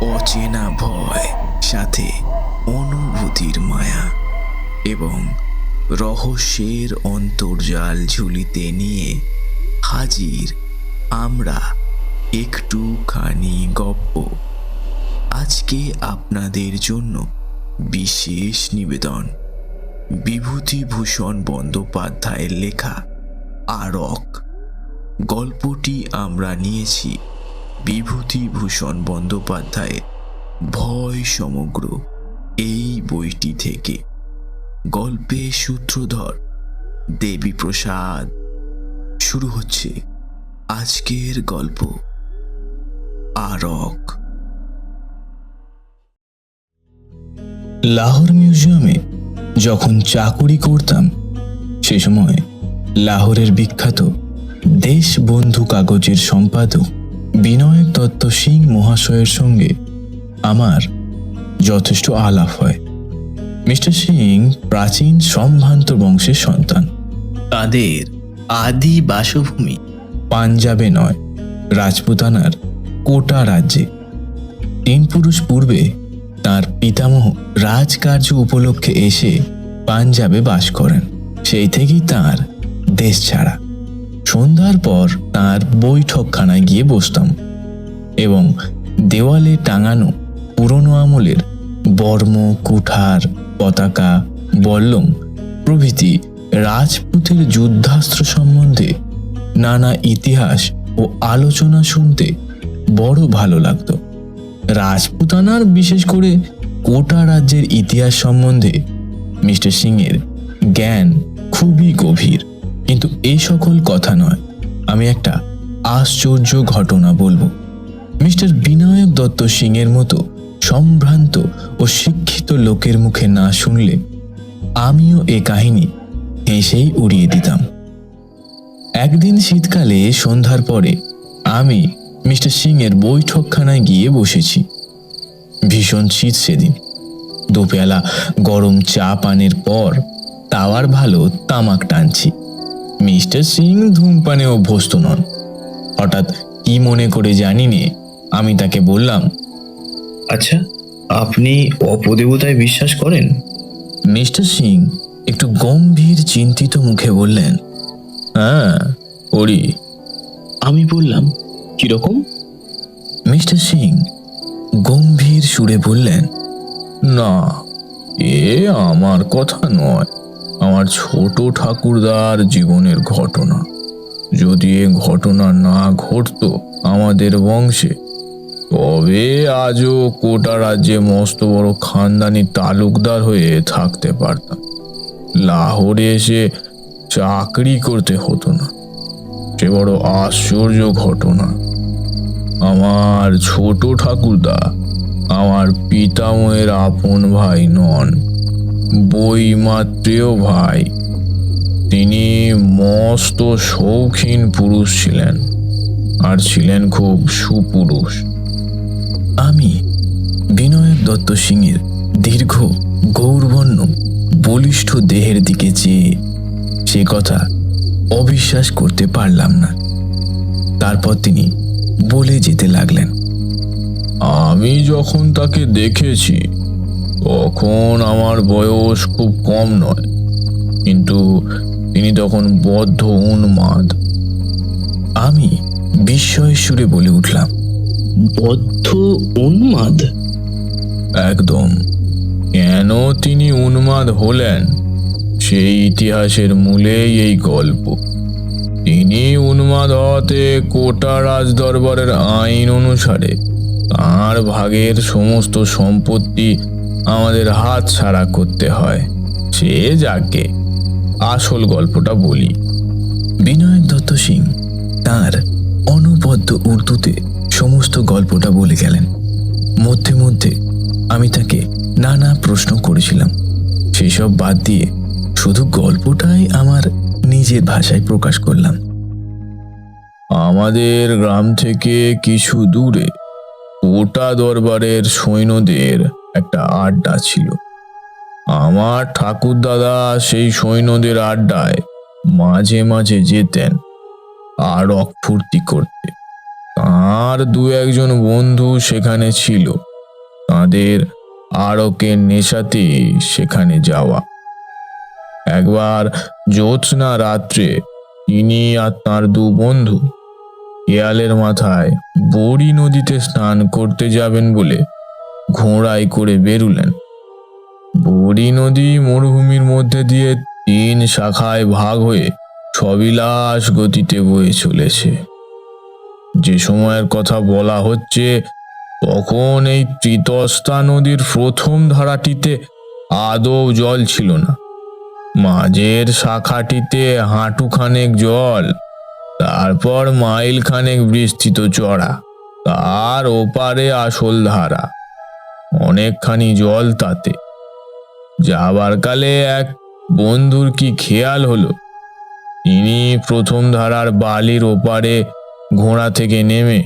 অচেনা ভয়, সাথে অনুভূতির মায়া এবং রহস্যের অন্তর্জাল ঝুলিতে নিয়ে হাজির আমরা একটুখানি গপ্প। আজকে আপনাদের জন্য বিশেষ নিবেদন। বিভূতিভূষণ বন্দ্যোপাধ্যায়ের লেখা আরক। গল্পটি আমরা নিয়েছি বিভূতিভূষণ বন্দ্যোপাধ্যায়ের ভয় সমগ্র এই বইটি থেকে। গল্পের সূত্রধর দেবীপ্রসাদ। শুরু হচ্ছে আজকের গল্প। আরক। লাহোর মিউজিয়ামে যখন চাকুরি করতাম, সে সময় লাহোরের বিখ্যাত দেশবন্ধু কাগজের সম্পাদক বিনয়ক দত্ত সিং মহাশয়ের সঙ্গে আমার যথেষ্ট আলাপ হয়। মিস্টার সিং প্রাচীন সম্ভ্রান্ত বংশের সন্তান। তাদের আদি বাসভূমি পাঞ্জাবে নয়, রাজপুতানার কোটা রাজ্যে। তিন পুরুষ পূর্বে তার পিতামহ রাজকার্য উপলক্ষে এসে পাঞ্জাবে বাস করেন। সেই থেকেই তার দেশ ছাড়া। সন্ধ্যার পর তার বৈঠকখানায় গিয়ে বসতাম এবং দেওয়ালে টাঙানো পুরনো আমলের বর্ম, কুঠার, পতাকা, বল্লম প্রভৃতি রাজপুতের যুদ্ধাস্ত্র সম্বন্ধে নানা ইতিহাস ও আলোচনা শুনতে বড় ভালো লাগতো। রাজপুতানার বিশেষ করে কোটা রাজ্যের ইতিহাস সম্বন্ধে মিস্টার সিংয়ের জ্ঞান খুবই গভীর। কিন্তু এই সকল কথা নয়। আমি একটা আশ্চর্য ঘটনা বলব। মিস্টার বিনায়ক দত্ত সিংয়ের মতো সম্ভ্রান্ত ও শিক্ষিত লোকের মুখে না শুনলে আমিও এ কাহিনী হেসেই উড়িয়ে দিতাম। একদিন শীতকালে, সন্ধ্যার পরে আমি মিস্টার সিং এর বৈঠকখানায় গিয়ে বসেছি। ভীষণ শীত সেদিন। দুপেলা গরম চা পানের পর তাওয়ার ভালো তামাক টানছি। মিস্টার সিং ধূমপানে অভ্যস্ত নন। হঠাৎ কি মনে করে জানি নে আমি তাকে বললাম আচ্ছা আপনি অপদেবতায় বিশ্বাস করেন? মিস্টার সিং একটু গম্ভীর চিন্তিত মুখে বললেন হ্যাঁ ওরি। আমি বললাম কীরকম? মিস্টার সিং গম্ভীর সুরে বললেন না এ আমার কথা নয়। আমার ছোট ঠাকুরদার জীবনের ঘটনা। যদি এ ঘটনা না ঘটতো আমাদের বংশে, তবে আজও কোটা রাজ্যে মস্ত বড় খানদানি তালুকদার হয়ে থাকতে পারতাম। লাহোরে এসে চাকরি করতে হতো না। সে বড় আশ্চর্য ঘটনা। আমার ছোট ঠাকুরদা আমার পিতামহের আপন ভাই নন। বই মাত্রেও ভাই। তিনি মস্ত শৌখিন পুরুষ ছিলেন আর ছিলেন খুব সুপুরুষ। আমি বিনয়ক দত্ত সিংয়ের দীর্ঘ, গৌরবর্ণ, বলিষ্ঠ দেহের দিকে চেয়ে সে কথা অবিশ্বাস করতে পারলাম না। তারপর তিনি বলে যেতে লাগলেন, আমি যখন তাকে দেখেছি তখন আমার বয়স খুব কম নয়। কিন্তু তিনি তখন বদ্ধ উন্মাদ। আমি বিস্ময় সুরে বলে উঠলাম বদ্ধ উন্মাদ? একদম। কেন তিনি উন্মাদ হলেন? সেই ইতিহাসের মূলেই এই গল্প। তিনি উন্মাদ হওয়াতে কোটা রাজদরবারের আইন অনুসারে তাঁর ভাগের সমস্ত সম্পত্তি আমাদের হাত ছাড়া করতে হয়। সে যাকে আসল গল্পটা বলি। বিনয় দত্ত সিং তার অনবদ্য উর্দুতে সমস্ত গল্পটা বলে গেলেন। মধ্যে মধ্যে আমি তাকে নানা প্রশ্ন করেছিলাম। সেসব বাদ দিয়ে শুধু গল্পটাই আমার নিজের ভাষায় প্রকাশ করলাম। আমাদের গ্রাম থেকে কিছু দূরে ওটা দরবারের সৈন্যদের একটা আড্ডা ছিল। আমার ঠাকুরদাদা সেই সৈন্যদের আড্ডায় মাঝে মাঝে যেতেন আর ফুর্তি করতে। তার দু একজন বন্ধু সেখানে ছিল। তাদের আড়কের নেশাতে সেখানে যাওয়া। একবার জ্যোৎস্না রাত্রে তিনি আর তাঁর দু বন্ধু কেয়ালের মাথায় বড়ি নদীতে স্নান করতে যাবেন বলে ঘোড়ায় করে বেরুলেন। বড়ি নদী মরুভূমির মধ্যে দিয়ে তিন শাখায় ভাগ হয়ে সবিলাস গতিতে বয়ে চলেছে। যে সময়ের কথা বলা হচ্ছে, তখন এই ত্রিতস্তা নদীর প্রথম ধারাটিতে আদৌ জল ছিল না। মাঝের শাখাটিতে হাঁটুখানেক জল, তারপর মাইল খানেক বিস্তৃত চড়া, তার ওপারে আসল ধারা। অনেকখানি জল তাতে। যাবার কালে এক বন্ধুর কি খেয়াল হলো? তিনি প্রথম ধারার বালির ওপারে ঘোড়া থেকে নেমে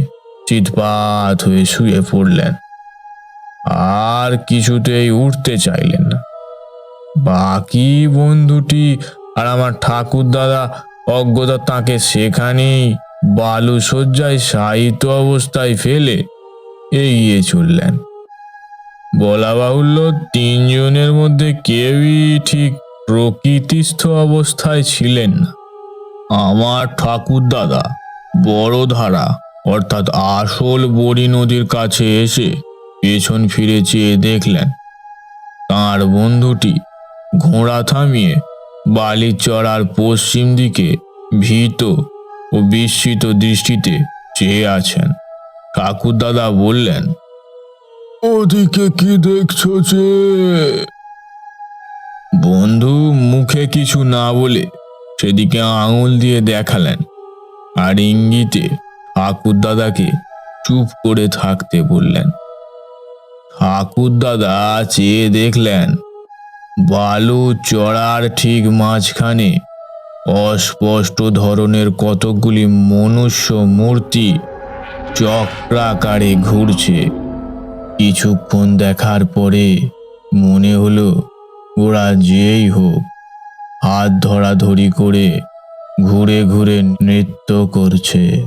চিৎপাত হয়ে শুয়ে পড়লেন। আর কিছুতেই উঠতে চাইলেন না। বাকি বন্ধুটি আর আমার ঠাকুর দাদা অজ্ঞতা তাকে সেখানেই বালু শয্যায় শায়িত অবস্থায় ফেলে এগিয়ে চললেন। বলা বাহুল্য, তিনজনের মধ্যে কেউই ঠিক প্রকৃতিস্থ অবস্থায় ছিলেন না। আমার ঠাকুর দাদা বড় ধারা অর্থাৎ আসল বড়ি নদীর কাছে এসে পেছন ফিরে চেয়ে দেখলেন, তার বন্ধুটি ঘোড়া থামিয়ে বালির চড়ার পশ্চিম দিকে ভীত ও বিস্মিত দৃষ্টিতে চেয়ে আছেন। ঠাকুর দাদা বললেন ওদিকে কি দেখছ যে? বন্ধু, মুখে কিছু না বলে সেদিকে আঙুল দিয়ে দেখালেন। আর ইঙ্গিতে ঠাকুর দাদাকে চুপ করে থাকতে বললেন। ঠাকুর দাদা চেয়ে দেখলেন, বালু চড়ার ঠিক মাঝখানে অস্পষ্ট ধরনের কতকগুলি মনুষ্য মূর্তি চক্রাকারে ঘুরছে। কিছুক্ষণ দেখার পরে মনে হলো ওরা যেই হোক, হাত ধরাধরি করে ঘুরে ঘুরে নৃত্য করছে।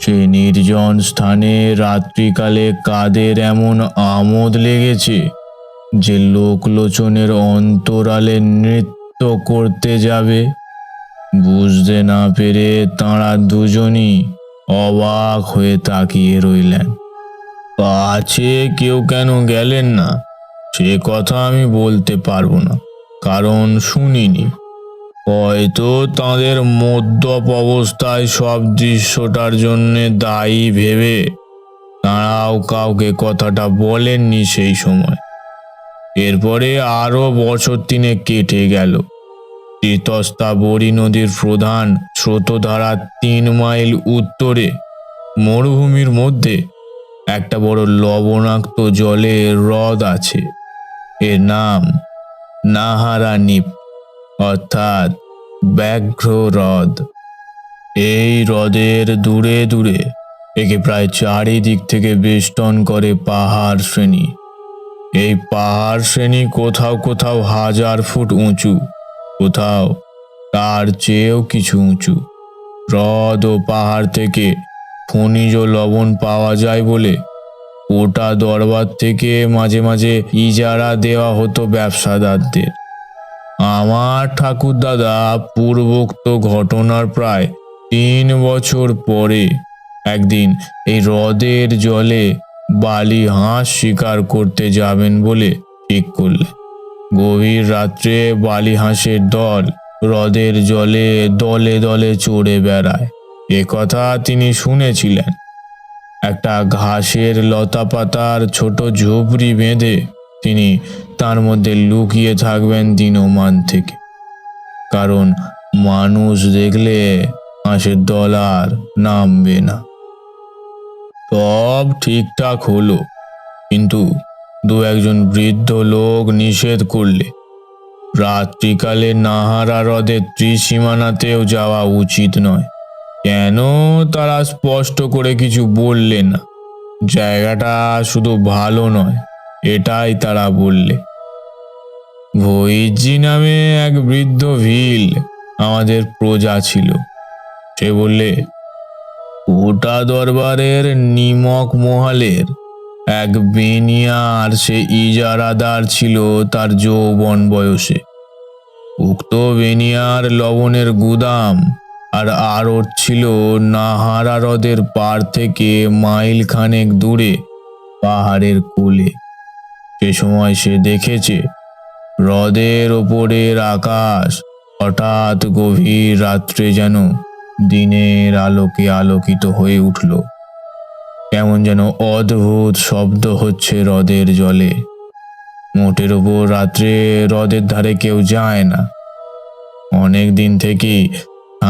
সে নির্জন স্থানে রাত্রিকালে কাদের এমন আমোদ লেগেছে যে লোকলোচনের অন্তরালে নৃত্য করতে যাবে? বুঝতে না পেরে তাঁরা দুজনই অবাক হয়ে তাকিয়ে রইলেন। পাছে কেউ কেন গেলেন না? সে কথা আমি বলতে পারব না, কারণ শুনিনি। হয়তো তাদের মদ্যপ অবস্থায় সব দৃশ্যটার জন্য দায়ী ভেবে তাঁরাও কাউকে কথাটা বলেননি সেই সময়। এরপরে আরও বছর তিনে কেটে গেল। তিতস্তা বড়ি নদীর প্রধান স্রোতধারা তিন মাইল উত্তরে মরুভূমির মধ্যে একটা বড় লবণাক্ত জলের হ্রদ আছে। এর নাম নাহারানিপ, অর্থাৎ ব্যাঘ্র হ্রদ। এই হ্রদের দূরে দূরে একে প্রায় চারিদিক থেকে বেষ্টন করে পাহাড় শ্রেণি। এই পাহাড় শ্রেণি কোথাও কোথাও হাজার ফুট উঁচু, কোথাও তার চেয়েও কিছু উঁচু। হ্রদ ও পাহাড় থেকে খনিজ লবণ পাওয়া যায় বলে। ওটা দরবার থেকে মাঝে মাঝে ইজারা দেওয়া হতো ব্যবসাদারদের। আমার ঠাকুরদাদা পূর্বোক্ত ঘটনার প্রায় তিন বছর পরে একদিন এই হ্রদের জলে বালি হাঁস শিকার করতে যাবেন বলে ঠিক করলেন। গভীর রাত্রে বালি হাঁসের দল হ্রদের জলে দলে দলে চড়ে বেড়ায়। এ কথা তিনি শুনেছিলেন। একটা ঘাসের লতাপাতার ছোট ঝুপড়ি বেঁধে তিনি তার মধ্যে লুকিয়ে থাকবেন দিনমান থেকে। কারণ মানুষ দেখলে হাঁসের দল আর নামবে না। সব ঠিকঠাক হলো, কিন্তু দু একজন বৃদ্ধ লোক নিষেধ করলে। রাত্রিকালে নাহারা হ্রদের ত্রিসীমানাতেও যাওয়া উচিত নয়। কেন তারা স্পষ্ট করে কিছু বললে না? জায়গাটা শুধু ভালো নয়, এটাই তারা বললে। ভৈজি নামে এক বৃদ্ধ ভিল আমাদের প্রজা ছিল। সে বললে ওটা দরবারের নিমক মহালের এক বেনিয়ার সে ইজারাদার ছিল তার যৌবন বয়সে। উক্ত বেনিয়ার লবণের গুদাম আর আড়ত ছিল নাহারা হ্রদের পার থেকে মাইল খানেক দূরে, পাহাড়ের কোলে। সে সময় সে দেখেছে, হ্রদের ওপরের আকাশ হঠাৎ গভীর রাত্রে যেন দিনের আলোকে আলোকিত হয়ে উঠল। কেমন যেন অদ্ভুত শব্দ হচ্ছে হ্রদের জলে। মোটের ওপর রাত্রে হ্রদের ধারে কেউ যায় না। অনেক দিন থেকেই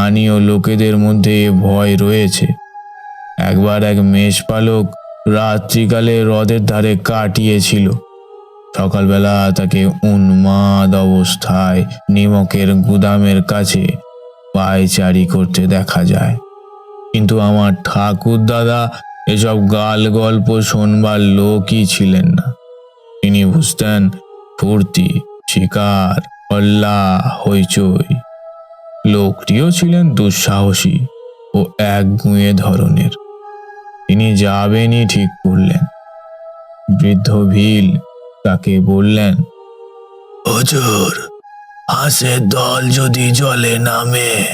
স্থানীয় লোকেদের মধ্যে ভয় রয়েছে। একবার এক মেষপালক রাত্রিকালে হ্রদের ধারে কাটিয়েছিল। সকালবেলা তাকে উন্মাদ অবস্থায় নিমকের গুদামের কাছে পায়চারি করতে দেখা যায়। কিন্তু আমার ঠাকুর দাদা এসব গাল গল্প শোনবার লোকই ছিলেন না। তিনি বুঝতেন, ফুর্তি, শিকার, হল্লা, হইচই। লোকটিও ছিলেন দুঃসাহসী ও একগুঁয়ে ধরনের। তিনি যাবেনই ঠিক করলেন। বৃদ্ধ ভিল তাকে বললেন হুজুর হাঁসের দল যদি জলে নামে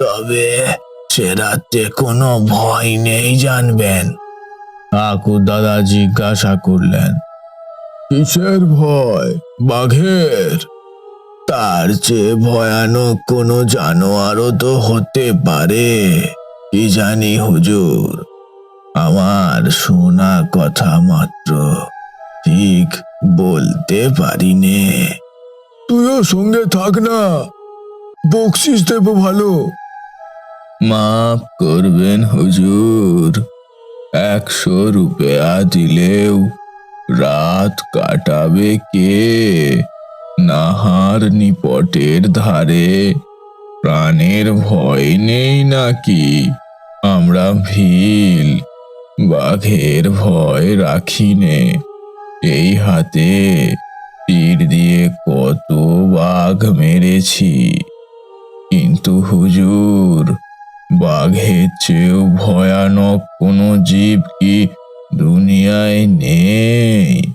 তবে সে রাত্রে কোনো ভয় নেই জানবেন। ঠাকুর দাদা জিজ্ঞাসা করলেন কিসের ভয়? বাঘের? তার চেয়ে ভয়ানক কোনো জানোয়ারও তো হতে পারে। কি জানি হুজুর? আমার শোনা কথা মাত্র। ঠিক বলতে পারি নে তুইও সঙ্গে থাক না। বকশিস দেব ভালো। মাফ করবেন হুজুর। একশো রুপয়া দিলেও রাত কাটাবে কে? নাহার নিপটের ধারে। প্রাণের ভয় নেই নাকি? আমরা ভিল। বাঘের ভয় রাখি নে। এই হাতে তীর দিয়ে কত বাঘ মেরেছি। কিন্তু হুজুর, বাঘের চেয়েও ভয়ানক কোনো জীব কি দুনিয়ায় নেই?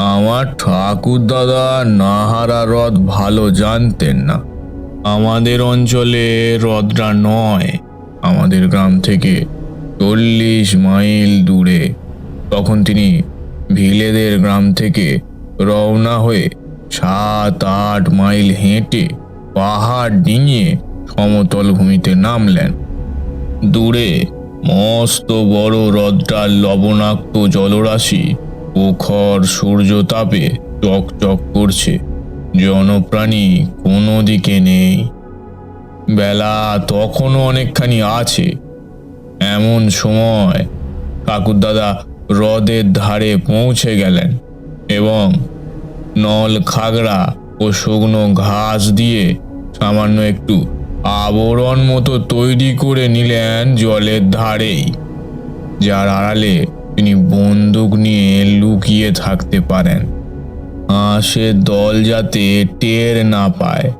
আমার ঠাকুর দাদা নাহারা হ্রদ ভালো জানতেন না। আমাদের অঞ্চলে হ্রদটা নয়, আমাদের গ্রাম থেকে চল্লিশ মাইল দূরে। তখন তিনি ভিলেদের গ্রাম থেকে রওনা হয়ে সাত, আট মাইল হেঁটে পাহাড় ডিঙিয়ে সমতল ভূমিতে নামলেন। দূরে মস্ত বড় হ্রদটার লবণাক্ত জলরাশি প্রখর সূর্যতাপে চকচক করছে। জনপ্রাণী কোনো দিকে নেই। বেলা তখনও অনেকখানি আছে। এমন সময় ঠাকুরদাদা হ্রদের ধারে পৌঁছে গেলেন এবং নল খাগড়া ও শুকনো ঘাস দিয়ে সামান্য একটু আবরণ মতো তৈরি করে নিলেন জলের ধারেই, যার আড়ালে তিনি বন্দুক নিয়ে লুকিয়ে থাকতে পারেন। হাঁসের দল যাতে টের না পায়।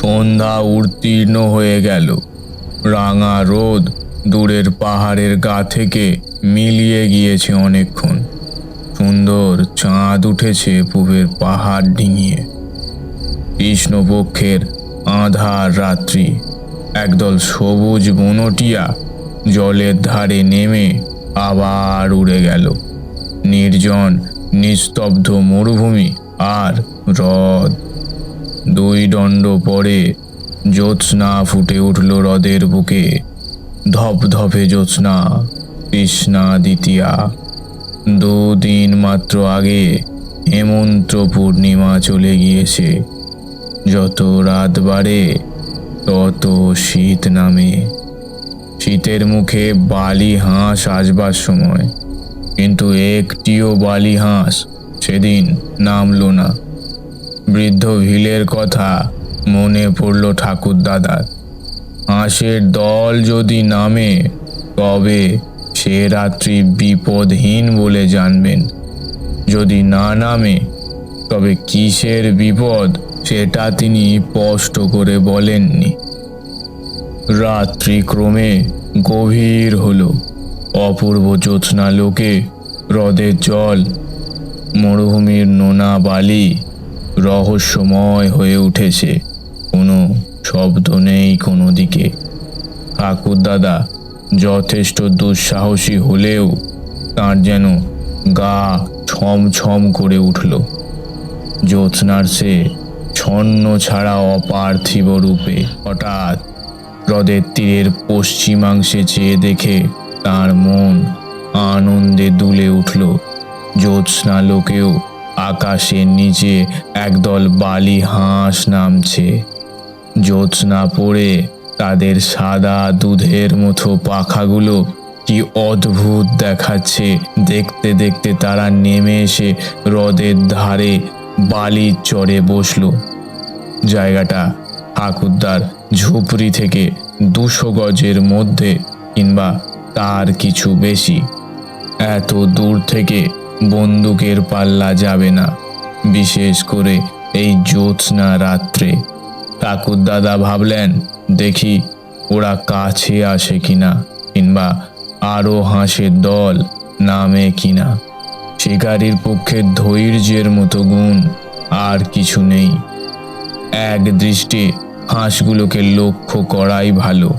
সন্ধ্যা উত্তীর্ণ হয়ে গেল। রাঙা রোদ দূরের পাহাড়ের গা থেকে মিলিয়ে গিয়েছে অনেকক্ষণ। সুন্দর চাঁদ উঠেছে পূবের পাহাড় ডিঙিয়ে। কৃষ্ণপক্ষের আধার রাত্রি। একদল সবুজ বনটিয়া জলের ধারে নেমে আবার উড়ে গেল। নির্জন, নিস্তব্ধ মরুভূমি আর হ্রদ। দুই দণ্ড পরে জ্যোৎস্না ফুটে উঠল হ্রদের বুকে। ধপধপে জ্যোৎস্না কৃষ্ণা দ্বিতীয়া। দুদিন মাত্র আগে হেমন্ত পূর্ণিমা চলে গিয়েছে। যত রাত বাড়ে, তত শীত নামে। শীতের মুখে বালি হাঁস আসবার সময়। কিন্তু একটিও বালি হাঁস সেদিন নামলো না। বৃদ্ধ ভিলের কথা মনে পড়ল ঠাকুর দাদার হাঁসের দল যদি নামে, তবে সে রাত্রি বিপদহীন বলে জানবেন। যদি না নামে, তবে কিসের বিপদ সেটা তিনি স্পষ্ট করে বলেননি। রাত্রি ক্রমে গভীর হলো। অপূর্ব জ্যোৎস্না লোকে, হ্রদের জল, মরুভূমির নোনা বালি রহস্যময় হয়ে উঠেছে। কোনো শব্দ নেই কোনো দিকে। ঠাকুর দাদা যথেষ্ট দুঃসাহসী হলেও তার যেন গা ছম ছম করে উঠল। জ্যোৎস্নার সে ছন্ন ছাড়া অপার্থিব রূপে হঠাৎ হ্রদের তীরের পশ্চিমাংশে চেয়ে দেখে তার মন আনন্দে দুলে উঠল। জ্যোৎস্না লোকেও আকাশের নিচে একদল বালি হাঁস নামছে। জ্যোৎস্না পড়ে তাদের সাদা দুধের মতো পাখাগুলো কি অদ্ভুত দেখাচ্ছে। দেখতে দেখতে তারা নেমে এসে হ্রদের ধারে বালির চড়ে বসল। জায়গাটা ঠাকুরদার ঝুপড়ি থেকে দুশো গজের মধ্যে কিংবা তার কিছু বেশি। এত দূর থেকে বন্দুকের পাল্লা যাবে না, বিশেষ করে এই জ্যোৎস্না রাত্রে। ঠাকুর দাদা ভাবলেন, দেখি ওরা কাছে আসে কিনা কিংবা আরও হাঁসের দল নামে কিনা। শিকারীর পক্ষে ধৈর্যের মতো গুণ আর কিছু নেই। এক দৃষ্টি হাঁসগুলোকে লক্ষ্য করাই ভালো।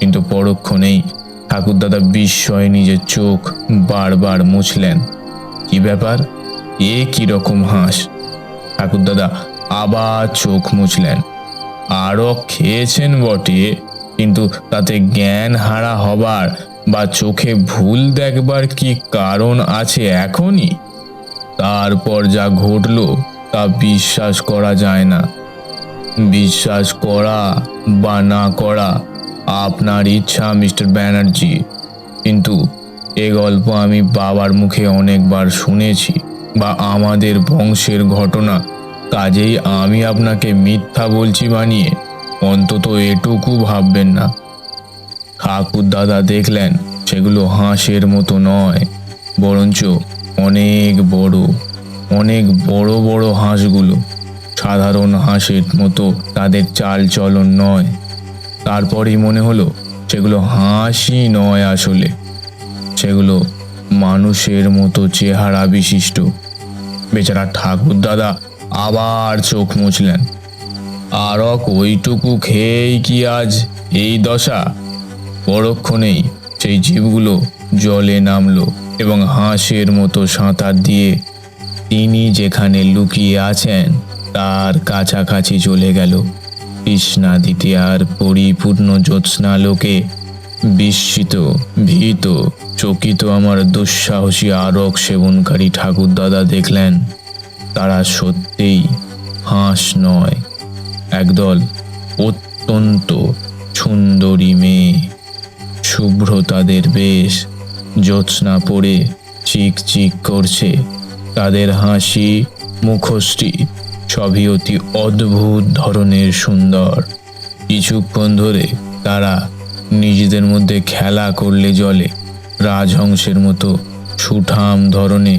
কিন্তু পরক্ষণেই ঠাকুরদাদা বিস্ময়ে নিজের চোখ বারবার মুছলেন। কি ব্যাপার? এ কি রকম হাঁস? ঠাকুরদাদা আবার চোখ মুছলেন। আরও খেয়েছেন বটে, কিন্তু তাতে জ্ঞান হারা হবার বা চোখে ভুল দেখবার কি কারণ আছে এখনই? তারপর যা ঘটলো তা বিশ্বাস করা যায় না। বিশ্বাস করা বা না করা আপনার ইচ্ছা, মিস্টার ব্যানার্জি। কিন্তু এ গল্প আমি বাবার মুখে অনেকবার শুনেছি বা আমাদের বংশের ঘটনা। কাজেই আমি আপনাকে মিথ্যা বলছি বানিয়ে অন্তত এটুকু ভাববেন না। ঠাকুর দাদা দেখলেন সেগুলো হাঁসের মতো নয়, বরঞ্চ অনেক বড় অনেক বড় বড় হাঁসগুলো। সাধারণ হাঁসের মতো তাদের চাল চলন নয়। তারপরেই মনে হলো, সেগুলো হাঁসই নয় আসলে। সেগুলো মানুষের মতো চেহারা বিশিষ্ট। বেচারা ঠাকুর দাদা আবার চোখ মুছলেন। আরক ওইটুকু খেয়েই কি আজ এই দশা? পরক্ষণেই সেই জীবগুলো জলে নামলো এবং হাঁসের মতো সাঁতার দিয়ে তিনি যেখানে লুকিয়ে আছেন তার কাছাকাছি চলে গেল। কৃষ্ণা দিতে আর পরিপূর্ণ জ্যোৎস্না লোকে বিস্মিত, ভীত, চকিত আমার দুঃসাহসী আরক সেবনকারী ঠাকুরদাদা দেখলেন, তারা সত্যিই হাঁস নয়, একদল অত্যন্ত সুন্দরী মেয়ে। শুভ্র তাদের বেশ, জ্যোৎস্না পড়ে চিক চিক করছে, তাদের হাসি মুখশ্রী সবই অতি অদ্ভুত ধরনের সুন্দর। কিছুক্ষণ ধরে তারা নিজেদের মধ্যে খেলা করলে জলে, রাজহংসের মতো সুঠাম ধরনে,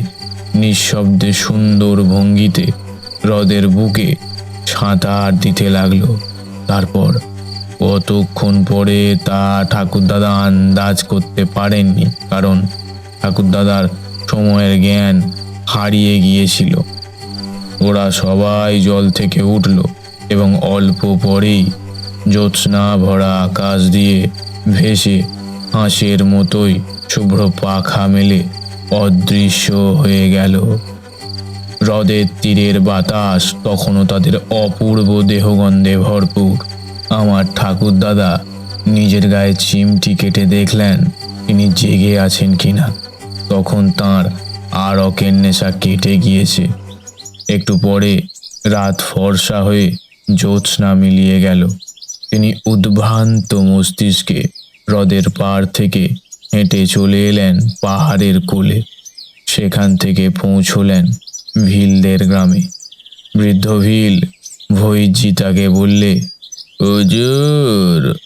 নিঃশব্দে সুন্দর ভঙ্গিতে হ্রদের বুকে সাঁতার দিতে লাগল। তারপর কতক্ষণ পরে তা ঠাকুরদাদা আন্দাজ করতে পারেননি, কারণ ঠাকুরদাদার সময়ের জ্ঞান হারিয়ে গিয়েছিল। ওরা সবাই জল থেকে উঠল এবং অল্প পরেই জ্যোৎস্না ভরা আকাশ দিয়ে ভেসে হাঁসের মতোই শুভ্র পাখা মেলে অদৃশ্য হয়ে গেল। হ্রদের তীরের বাতাস তখনও তাদের অপূর্ব দেহগন্ধে ভরপুর। আমার ঠাকুর দাদা নিজের গায়ে চিমটি কেটে দেখলেন তিনি জেগে আছেন কিনা। তখন তার আর অকের নেশা কেটে গিয়েছে। একটু পরে রাত ফর্সা হয়ে জ্যোৎস্না মিলিয়ে গেল। তিনি উদ্ভ্রান্ত মস্তিষ্কে হ্রদের পাড় থেকে হেঁটে চলে এলেন পাহাড়ের কোলে। সেখান থেকে পৌঁছলেন ভিলদের গ্রামে। বৃদ্ধ ভিল ভৈজি তাকে বললে, হুজুর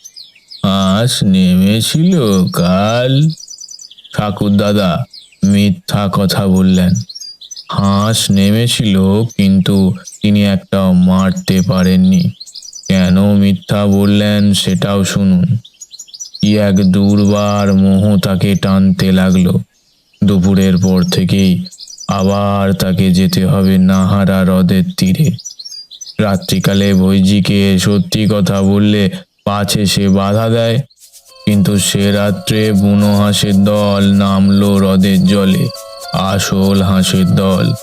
হাঁস নেমেছিল কাল? ঠাকুর দাদা মিথ্যা কথা বললেন। হাঁস নেমেছিল, কিন্তু তিনি একটা মারতে পারেননি। কেন মিথ্যা বললেন সেটাও শুনুন। কি এক দুর্বার মোহ তাকে টানতে লাগল। দুপুরের পর থেকেই আবার তাকে যেতে হবে নাহারা হ্রদের তীরে। রাত্রিকালে বৈজিকে সত্যি কথা বললে পাছে সে বাধা দেয়, কিন্তু সে রাত্রে বুনো হাঁসের দল নামলো হ্রদের জলে। আসল হাঁসের দল।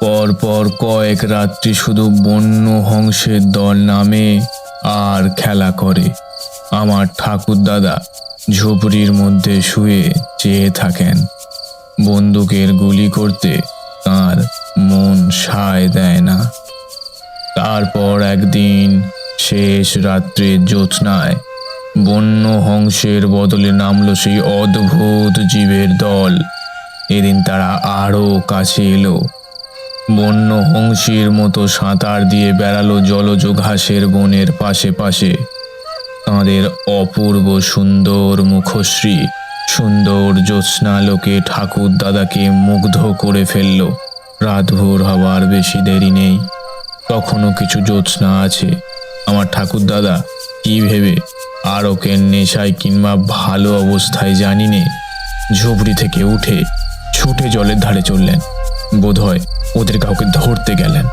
পর পর কয়েক রাত্রি শুধু বন্য হংসের দল নামে আর খেলা করে। আমার ঠাকুর দাদা ঝুপড়ির মধ্যে শুয়ে চেয়ে থাকেন। বন্দুকের গুলি করতে তার মন সায় দেয় না। তারপর একদিন শেষ রাত্রে জ্যোৎস্নায় বন্য হংসের বদলে নামলো সেই অদ্ভুত জীবের দল। এদিন তারা আরও কাছে এলো। বন্য হংসীর মতো সাঁতার দিয়ে বেড়ালো জলজ ঘাসের বনের পাশে পাশে। তাঁদের অপূর্ব সুন্দর মুখশ্রী, সুন্দর জ্যোৎস্নালোকে ঠাকুর দাদাকে মুগ্ধ করে ফেলল। রাতভোর হওয়ার বেশি দেরি নেই। তখনও কিছু জ্যোৎস্না আছে। আমার ঠাকুর দাদা, কি ভেবে? আরকের নেশায় কিংবা ভালো অবস্থায় জানি নে। ঝুপড়ি থেকে উঠে ছুটে জলের ধারে চললেন। বোধহয় ওদের কাউকে ধরতে গেলেন।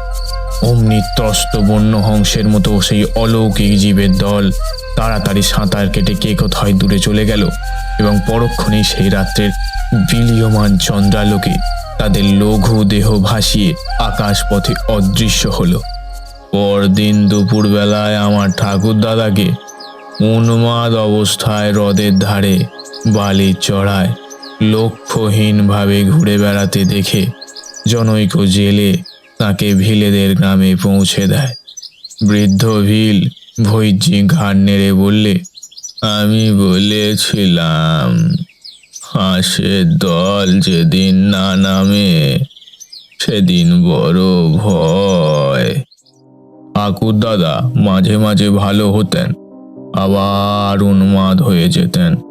অমনি ত্রস্ত বন্য হংসের মতো সেই অলৌকিক জীবের দল তাড়াতাড়ি সাঁতার কেটে কে কোথায় দূরে চলে গেল এবং পরক্ষণেই সেই রাত্রের বিলীয়মান চন্দ্রালোকে তাদের লঘু দেহ ভাসিয়ে আকাশ পথে অদৃশ্য হলো। পরদিন দুপুরবেলায় আমার ঠাকুর দাদাকে উন্মাদ অবস্থায় হ্রদের ধারে বালির চড়ায় লক্ষ্যহীনভাবে ঘুরে বেড়াতে দেখে জনৈক জেলে তাকে ভিলেদের গ্রামে পৌঁছে দেয়। বৃদ্ধ ভিল ভৈজি ঘাড় নেড়ে বললে, আমি বলেছিলাম হাঁসের দল যেদিন না নামে, সেদিন বড় ভয়। ঠাকুর দাদা, মাঝে মাঝে ভালো হতেন, আবার উন্মাদ হয়ে যেতেন।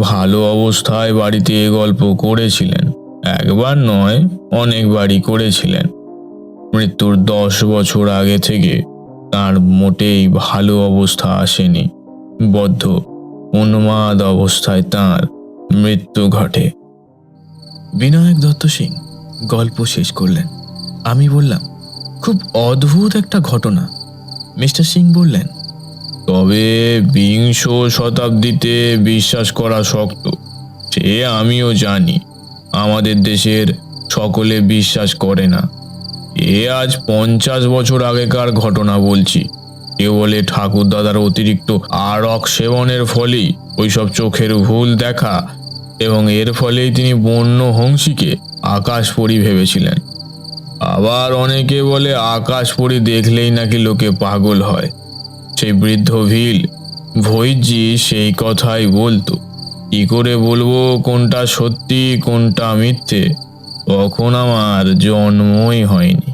ভালো অবস্থায় বাড়িতে এ গল্প করেছিলেন। একবার নয়, অনেকবারই করেছিলেন। মৃত্যুর দশ বছর আগে থেকে তার মোটেই ভালো অবস্থা আসেনি। বদ্ধ, উন্মাদ অবস্থায় তার মৃত্যু ঘটে। বিনায়ক দত্ত সিং, গল্প শেষ করলেন। আমি বললাম, খুব অদ্ভুত একটা ঘটনা। মিস্টার সিং বললেন তবে বিংশ শতাব্দীতে বিশ্বাস করা শক্ত। সে আমিও জানি, আমাদের দেশের সকলে বিশ্বাস করে না। এ আজ পঞ্চাশ বছর আগেকার ঘটনা বলছি। কেউ বলে ঠাকুর দাদার অতিরিক্ত আরক সেবনের ফলেই ওইসব চোখের ভুল দেখা এবং এর ফলেই তিনি বন্য হংসীকে আকাশ পরি ভেবেছিলেন। আবার অনেকে বলে আকাশ পরি দেখলেই নাকি লোকে পাগল হয়। সেই বৃদ্ধ ভিল। ভৈজি সেই কথাই বলতো। কি করে বলব কোনটা সত্যি, কোনটা মিথ্যে? তখন আমার জন্মই হয়নি।